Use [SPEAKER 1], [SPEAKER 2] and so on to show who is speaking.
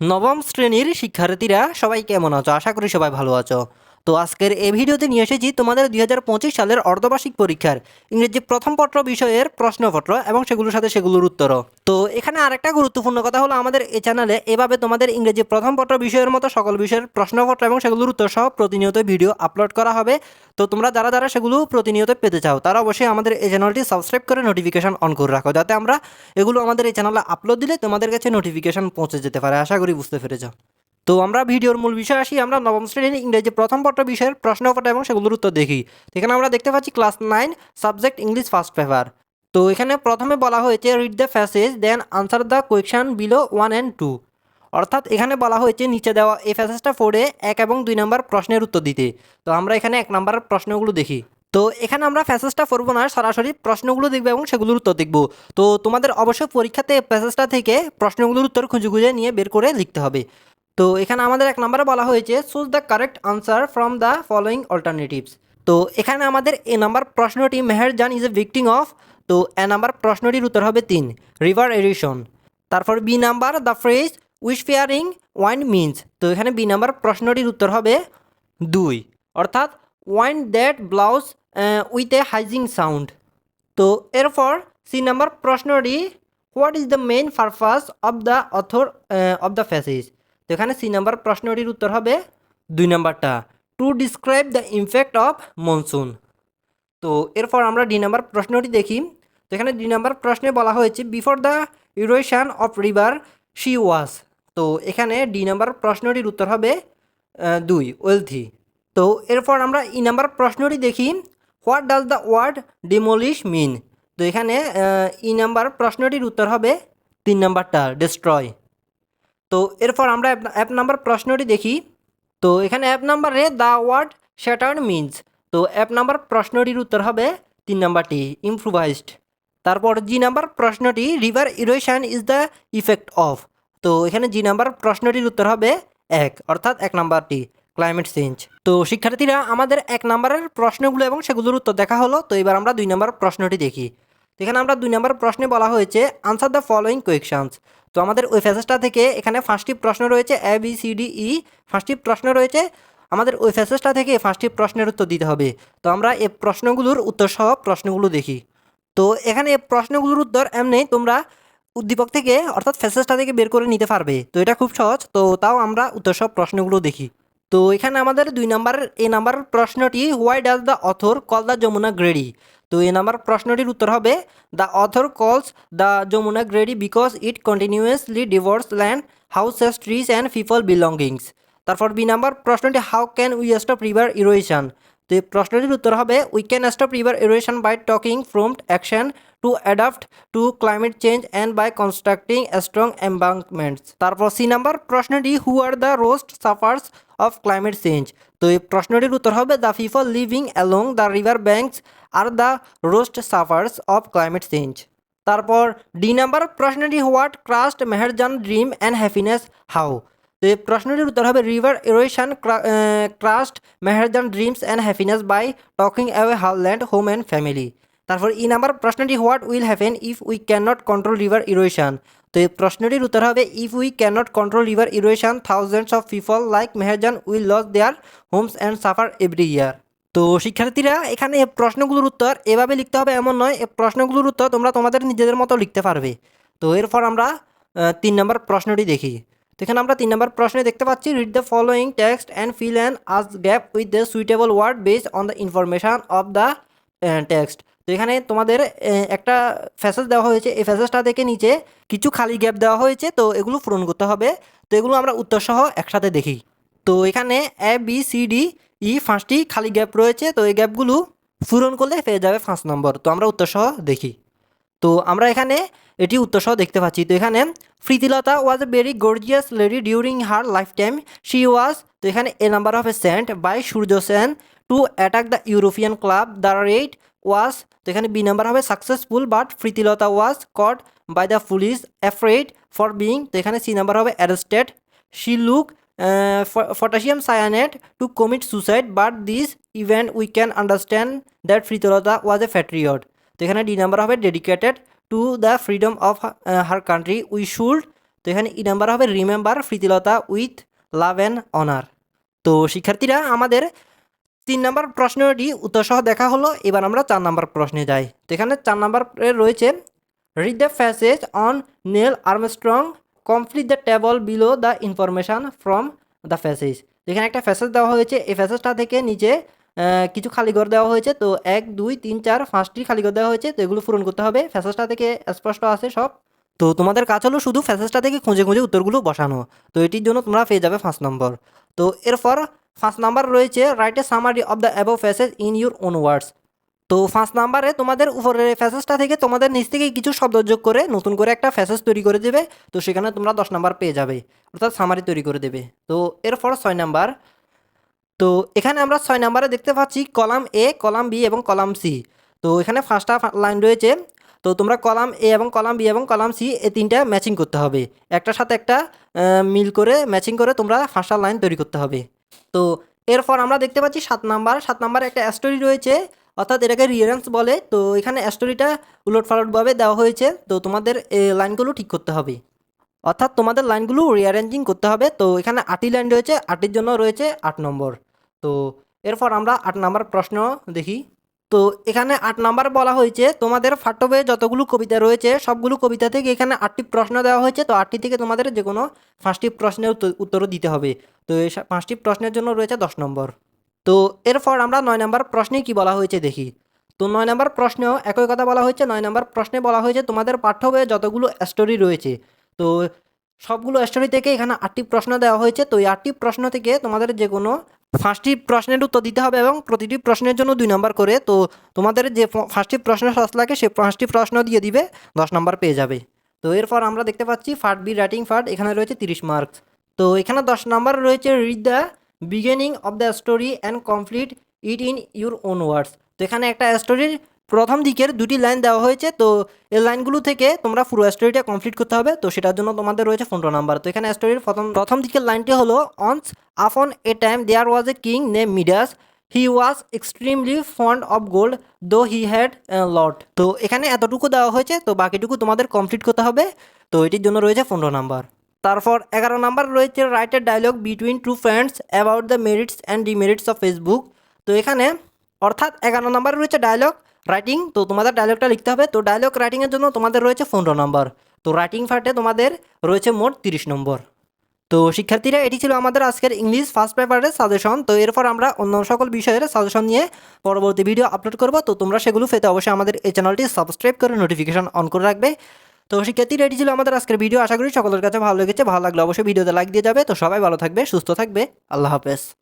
[SPEAKER 1] নবম শ্রেণির শিক্ষার্থীরা সবাই কেমন আছো? আশা করি সবাই ভালো আছো। তো আজকের এই ভিডিওতে নিয়ে এসেছি তোমাদের দুই হাজার পঁচিশ সালের অর্ধবার্ষিক পরীক্ষার ইংরেজি প্রথম পত্র বিষয়ের প্রশ্নপত্র এবং সেগুলোর সাথে সেগুলোর উত্তরও। তো এখানে আরেকটা গুরুত্বপূর্ণ কথা হলো আমাদের এই চ্যানেলে এভাবে তোমাদের ইংরেজি প্রথম পত্র বিষয়ের মতো সকল বিষয়ের প্রশ্নপত্র এবং সেগুলোর উত্তর সহ প্রতিনিয়ত ভিডিও আপলোড করা হবে। তো তোমরা যারা যারা সেগুলো প্রতিনিয়ত পেতে চাও, তারা অবশ্যই আমাদের এই চ্যানেলটি সাবস্ক্রাইব করে নোটিফিকেশন অন করে রাখো, যাতে আমরা এগুলো আমাদের এই চ্যানেলে আপলোড দিলে তোমাদের কাছে নোটিফিকেশন পৌঁছে যেতে পারে। আশা করি বুঝতে পেরেছ। তো আমরা ভিডিওর মূল বিষয় আসি, আমরা নবম শ্রেণির ইংরেজি প্রথম পত্র বিষয়ের প্রশ্নপত্র এবং সেগুলোর উত্তর দেখি। এখানে আমরা দেখতে পাচ্ছি class nine, subject English first paper. তো এখানে প্রথমে বলা হয়েছে read the passage then answer the question below one and two অর্থাৎ এখানে বলা হয়েছে, নিচে দেওয়া এই ফ্যাসেজটা পড়ে এক এবং দুই নম্বর প্রশ্নের উত্তর দিতে। তো আমরা এখানে এক নম্বরের প্রশ্নগুলো দেখি। তো এখানে আমরা ফ্যাসেজটা পড়ব না, সরাসরি প্রশ্নগুলো দেখব এবং সেগুলোর উত্তর দেখব। তো তোমাদের অবশ্যই পরীক্ষাতে প্যাসেজটা থেকে প্রশ্নগুলোর উত্তর খুঁজে খুঁজে নিয়ে বের করে লিখতে হবে। তো এখানে আমাদের এক নম্বরে বলা হয়েছে choose the correct answer from the following alternatives তো এখানে আমাদের এ নাম্বার প্রশ্নটি, মেহের জান ইজ এ ভিক্টিং অফ তো এ নাম্বার প্রশ্নটির উত্তর হবে তিন রিভার এরিশন তারপর B number the phrase whispering wind means তো এখানে বি নাম্বার প্রশ্নটির উত্তর হবে দুই, অর্থাৎ wind that blows with a hissing sound তো এরপর সি নাম্বার প্রশ্নটি what is the main purpose of the author of the passage তো এখানে সি নাম্বার প্রশ্নটির উত্তর হবে দুই নাম্বারটা। To describe the impact of monsoon তো এরপর আমরা ডি নাম্বার প্রশ্নটি দেখি। তো এখানে ডি নাম্বার প্রশ্নে বলা হয়েছে before the erosion of river she was তো এখানে ডি নাম্বার প্রশ্নটির উত্তর হবে দুই ওয়েলথি তো এরপর আমরা ই নাম্বার প্রশ্নটি দেখি what does the word demolish mean তো এখানে ই নাম্বার প্রশ্নটির উত্তর হবে, তিন নাম্বারটা ডিস্ট্রয় তো এরপর আমরা অ্যাপ নাম্বার প্রশ্নটি দেখি। তো এখানে অ্যাপ নাম্বারে দ্য ওয়ার্ড শ্যাটার্ন মিনস তো অ্যাপ নাম্বার প্রশ্নটির উত্তর হবে তিন নাম্বারটি ইমপ্রুভাইজড তারপর জি নাম্বার প্রশ্নটি river erosion is the effect of তো এখানে জি নাম্বার প্রশ্নটির উত্তর হবে এক, অর্থাৎ এক নাম্বারটি ক্লাইমেট চেঞ্জ তো শিক্ষার্থীরা, আমাদের এক নাম্বারের প্রশ্নগুলো এবং সেগুলোর উত্তর দেখা হলো। তো এবার আমরা দুই নাম্বার প্রশ্নটি দেখি। এখানে আমরা দুই নাম্বার প্রশ্নে বলা হয়েছে আনসার দ্য ফলোয়িং কোয়েকশনস তো আমাদের ওই ফ্যাসেজটা থেকে এখানে ফার্স্টটি প্রশ্ন রয়েছে A B C D E পাঁচটি প্রশ্ন রয়েছে, আমাদের ওই ফ্যাসেজটা থেকে ফার্স্টটি প্রশ্নের উত্তর দিতে হবে। তো আমরা এই প্রশ্নগুলোর উত্তর সহ প্রশ্নগুলো দেখি। তো এখানে প্রশ্নগুলোর উত্তর এমনি তোমরা উদ্দীপক থেকে, অর্থাৎ ফ্যাসেজটা থেকে বের করে নিতে পারবে। তো এটা খুব সহজ, তো তাও আমরা উত্তর সহ প্রশ্নগুলো দেখি। তো এখানে আমাদের দুই নাম্বারের এই নাম্বার প্রশ্নটি why does the author call the Jamuna greedy তো এই নাম্বার প্রশ্নটির উত্তর হবে the author calls the Jamuna greedy because it continuously devours land houses trees and people belongings তারপর বি নাম্বার প্রশ্নটি how can we stop river erosion তো এই প্রশ্নটির উত্তর হবে we can stop river erosion by taking from action to adapt to climate change and by constructing strong embankments তারপর C number প্রশ্নটি who are the worst sufferers of climate change তো এই প্রশ্নটির উত্তর হবে the people living along the river banks are the worst sufferers of climate change তারপর D number প্রশ্নটি what crushed Meherjan dream and happiness how তো এই প্রশ্নটির উত্তর হবে river erosion crushed Meherjan dreams and happiness by taking away her land home and family তারপর E number, প্রশ্নটি what will happen if we can not control river erosion তো এই প্রশ্নটির উত্তর হবে if we can not control river erosion thousands of people like Meherjan will lose their homes and suffer every year তো শিক্ষার্থীরা, এখানে প্রশ্নগুলোর উত্তর এভাবে লিখতে হবে এমন নয়, এই প্রশ্নগুলোর উত্তর তোমরা তোমাদের নিজেদের মতো লিখতে পারবে। তো এরপর আমরা তিন নম্বর প্রশ্নটি দেখি। তো এখানে আমরা তিন নম্বর প্রশ্নে দেখতে পাচ্ছি read the following text and fill in the gap with the suitable word based on the information of the text তো এখানে তোমাদের আহ, একটা ফ্যাসেজ দেওয়া হয়েছে। এই ফ্যাসেজটা থেকে নিচে কিছু খালি গ্যাপ দেওয়া হয়েছে তো এগুলো পূরণ করতে হবে। তো এগুলো আমরা উত্তর সহ একসাথে দেখি। তো এখানে A B C D E পাঁচটি খালি গ্যাপ রয়েছে তো এই গ্যাপগুলো পূরণ করলে পেয়ে যাবে পাঁচ নম্বর। তো আমরা উত্তর সহ দেখি। তো আমরা এখানে এটি উত্তর সহ দেখতে পাচ্ছি। তো এখানে Pritilata was a very gorgeous lady during her life time she was তো এখানে A number of a sent by Surya Sen to attack the European club the raid was তো এখানে বি নাম্বার হবে successful but Pritilata was caught by the police afraid for being তো এখানে C number হবে arrested she took potassium cyanide to commit suicide but this event we can understand that Pritilata was a patriot তো এখানে D number হবে dedicated to the freedom of her country we should তো এখানে E number হবে remember Pritilata with love and honour তো শিক্ষার্থীরা, আমাদের তিন নম্বর প্রশ্নটি উত্তরসহ দেখা হলো, এবার আমরা চার নম্বর প্রশ্নে যাই। তো এখানে চার নম্বর রয়েছে read the passage on Neil Armstrong complete the table below the information from the passage এখানে একটা প্যাসেজ দেওয়া হয়েছে, এই প্যাসেজটা থেকে নিচে কিছু খালি ঘর দেওয়া হয়েছে, তো এক, দুই, তিন, চার, পাঁচটি খালি ঘর দেওয়া হয়েছে, তো এগুলো পূরণ করতে হবে। প্যাসেজটা থেকে স্পষ্ট আছে সব। তো তোমাদের কাজ হলো শুধু প্যাসেজটা থেকে খুঁজে খুঁজে উত্তরগুলো বসানো। তো এটির জন্য তোমরা পেয়ে যাবে পাঁচ নম্বর। তো এরপর ফার্স্ট নাম্বার রয়েছে write a summary of the above passage in your own words তো ফার্স্ট নাম্বারে তোমাদের উপরের ফ্যাসেজটা থেকে তোমাদের নিচ থেকে কিছু শব্দ যোগ করে নতুন করে একটা ফ্যাসেজ তৈরি করে দেবে, তো সেখানে তোমরা দশ নাম্বার পেয়ে যাবে, অর্থাৎ সামারি তৈরি করে দেবে। তো এরপর ছয় নাম্বার তো এখানে আমরা ছয় নাম্বারে দেখতে পাচ্ছি কলাম এ কলাম বি এবং কলাম সি তো এখানে ফার্স্টটা লাইন রয়েছে। তো তোমরা কলাম এ এবং কলাম বি এবং কলাম সি এই তিনটা ম্যাচিং করতে হবে। একটার সাথে একটা মিল করে ম্যাচিং করে তোমরা ফার্স্টটা লাইন তৈরি করতে হবে। তো এরপর আমরা দেখতে পাচ্ছি সাত নাম্বার। সাত নাম্বারে একটা স্টোরি রয়েছে, অর্থাৎ এটাকে রিয়ারেন্স বলে। তো এখানে স্টোরিটা উলট পালটভাবে দেওয়া হয়েছে। তো তোমাদের লাইনগুলো ঠিক করতে হবে। অর্থাৎ তোমাদের লাইনগুলো রিয়ারেঞ্জিং করতে হবে। তো এখানে আটটি লাইন রয়েছে আটটির জন্য রয়েছে আট নম্বর। তো এরপর আমরা আট নাম্বার প্রশ্ন দেখি। তো এখানে আট নাম্বার বলা হয়েছে, তোমাদের ফাটবে যতগুলো কবিতা রয়েছে, সবগুলো কবিতা থেকে এখানে আটটি প্রশ্ন দেওয়া হয়েছে। তো আটটি থেকে তোমাদের যে কোনো পাঁচটি প্রশ্নের উত্তর- উত্তরও দিতে হবে। তো এই পাঁচটি প্রশ্নের জন্য রয়েছে দশ নম্বর। তো এরপর আমরা নয় নম্বর প্রশ্নে কি বলা হয়েছে দেখি। তো নয় নম্বর প্রশ্নেও একই কথা বলা হয়েছে, নয় নম্বর প্রশ্নে বলা হয়েছে, তোমাদের পাঠ্য বইয়ে যতগুলো স্টোরি রয়েছে, তো সবগুলো স্টোরি থেকে এখানে আটটি প্রশ্ন দেওয়া হয়েছে। তো এই আটটি প্রশ্ন থেকে তোমাদের যে কোনো পাঁচটি প্রশ্নের উত্তর দিতে হবে এবং প্রতিটি প্রশ্নের জন্য দুই নম্বর করে। তো তোমাদের যে ফার্স্টটি প্রশ্ন সস লাগে, সে পাঁচটি প্রশ্ন দিয়ে দিবে, দশ নম্বর পেয়ে যাবে। তো এরপর আমরা দেখতে পাচ্ছি ফার্ট বি রাইটিং ফার্ট এখানে রয়েছে তিরিশ মার্কস। তো এখানে দশ নম্বর রয়েছে read the beginning of the story and complete it in your own words তো এখানে একটা স্টোরির প্রথম দিকের দুটি লাইন দেওয়া হয়েছে, তো এই লাইনগুলো থেকে তোমরা পুরো স্টোরিটা কমপ্লিট করতে হবে, তো সেটার জন্য তোমাদের রয়েছে পনেরো নাম্বার। তো এখানে স্টোরির প্রথম প্রথম দিকের লাইনটি হলো once upon a time there was a king named Midas he was extremely fond of gold though he had লট তো এখানে এতটুকু দেওয়া হয়েছে, তো বাকিটুকু তোমাদের কমপ্লিট করতে হবে, তো এটির জন্য রয়েছে পনেরো নাম্বার। তারপর এগারো নাম্বার রয়েছে রাইটের dialogue between two friends about the merits and demerits of Facebook তো এখানে অর্থাৎ এগারো নাম্বার রয়েছে ডায়লগ রাইটিং তো তোমাদের ডায়লগটা লিখতে হবে। তো ডায়লগ রাইটিংয়ের জন্য তোমাদের রয়েছে পনেরো নম্বর। তো রাইটিং ফার্টে তোমাদের রয়েছে মোট তিরিশ নম্বর। তো শিক্ষার্থীরা, এটি ছিল আমাদের আজকের ইংলিশ ফার্স্ট পেপারের সাজেশন তো এরপর আমরা অন্য সকল বিষয়ের সাজেশন নিয়ে পরবর্তী ভিডিও আপলোড করব। তো তোমরা সেগুলো পেতে অবশ্যই আমাদের এই চ্যানেলটি সাবস্ক্রাইব করে নোটিফিকেশন অন করে রাখবে। তো শিক্ষার্থীরা, এটি ছিল আমাদের আজকের ভিডিও আশা করি সকলের কাছে ভালো লেগেছে। ভালো লাগলে অবশ্যই ভিডিওতে লাইক দিয়ে যাবে। তো সবাই ভালো থাকবে, সুস্থ থাকবে। আল্লাহ হাফেজ।